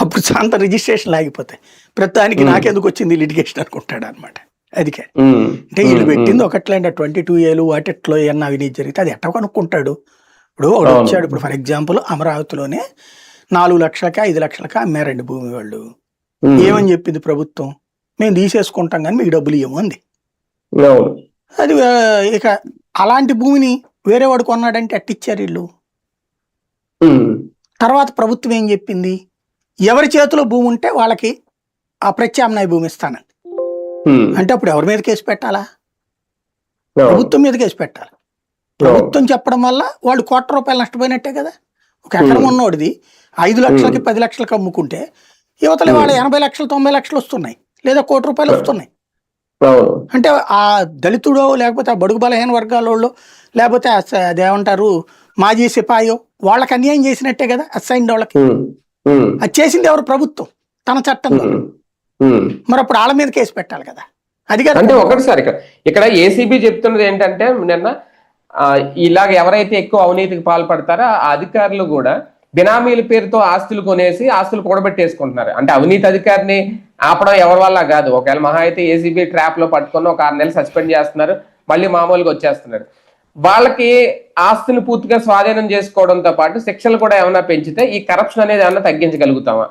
అప్పుడు అంత రిజిస్ట్రేషన్ ఆగిపోతాయి. ప్రతిదానికి నాకెందుకు వచ్చింది లిటిగేషన్ అనుకుంటాడు అనమాట అదికే. అంటే వీళ్ళు పెట్టింది ఒకట్లంటే ట్వంటీ టూ ఏలు వాటిట్లో ఏమన్నా అవినీతి జరిగితే అది ఎట్ట కనుక్కుంటాడు? ఇప్పుడు ఒకడు అవును. వచ్చాడు. ఇప్పుడు ఫర్ ఎగ్జాంపుల్ అమరావతిలోనే నాలుగు లక్షలకి ఐదు లక్షలకి అమ్మారండి భూమి వాళ్ళు. ఏమని చెప్పింది ప్రభుత్వం? మేము తీసేసుకుంటాం కానీ మీకు డబ్బులు ఇవ్వము అంది. అది ఇక అలాంటి భూమిని వేరే వాడు కొన్నాడంటే అట్టిచ్చారు వీళ్ళు? తర్వాత ప్రభుత్వం ఏం చెప్పింది? ఎవరి చేతిలో భూమి ఉంటే వాళ్ళకి ఆ ప్రత్యామ్నాయ భూమి ఇస్తానండి అంటే అప్పుడు ఎవరి మీద కేసు పెట్టాలా? ప్రభుత్వం మీద కేసు పెట్టాలి. ప్రభుత్వం చెప్పడం వల్ల వాళ్ళు కోట్ల రూపాయలు నష్టపోయినట్టే కదా? ఒక ఎకరం. ఉన్నోడిది ఐదు లక్షలకి పది లక్షలకి అమ్ముకుంటే యువతలు వాళ్ళ ఎనభై లక్షలు తొంభై లక్షలు వస్తున్నాయి లేదా కోటి రూపాయలు వస్తున్నాయి. అంటే ఆ దళితుడో లేకపోతే ఆ బడుగు బలహీన వర్గాల వాళ్ళు లేకపోతే అదేమంటారు? మాజీ సిపాయో వాళ్ళకి అన్యాయం చేసినట్టే కదా అసైన్ వాళ్ళకి. అది చేసింది ఎవరు? ప్రభుత్వం తన చట్టంలో. మరి అప్పుడు వాళ్ళ మీద కేసు పెట్టాలి కదా. అది కదా అంటే ఒకటి సార్ ఇక్కడ ఇక్కడ ఏసీబీ చెప్తున్నది ఏంటంటే నిన్న ఇలాగ ఎవరైతే ఎక్కువ అవినీతికి పాల్పడతారో ఆ అధికారులు కూడా బినామీల పేరుతో ఆస్తులు కొనేసి ఆస్తులు కూడబెట్టేసుకుంటున్నారు. అంటే అవినీతి అధికారిని ఆపడం ఎవరి వల్ల కాదు. ఒకవేళ మహా అయితే ఏసీబీ ట్రాప్లో పట్టుకొని ఒక ఆరు నెలలు సస్పెండ్ చేస్తున్నారు. మళ్ళీ మామూలుగా వచ్చేస్తున్నారు. వాళ్ళకి ఆస్తులు పూర్తిగా స్వాధీనం చేసుకోవడంతో పాటు శిక్షలు కూడా ఏమైనా పెంచితే ఈ కరప్షన్ అనేది ఏమైనా తగ్గించగలుగుతామా?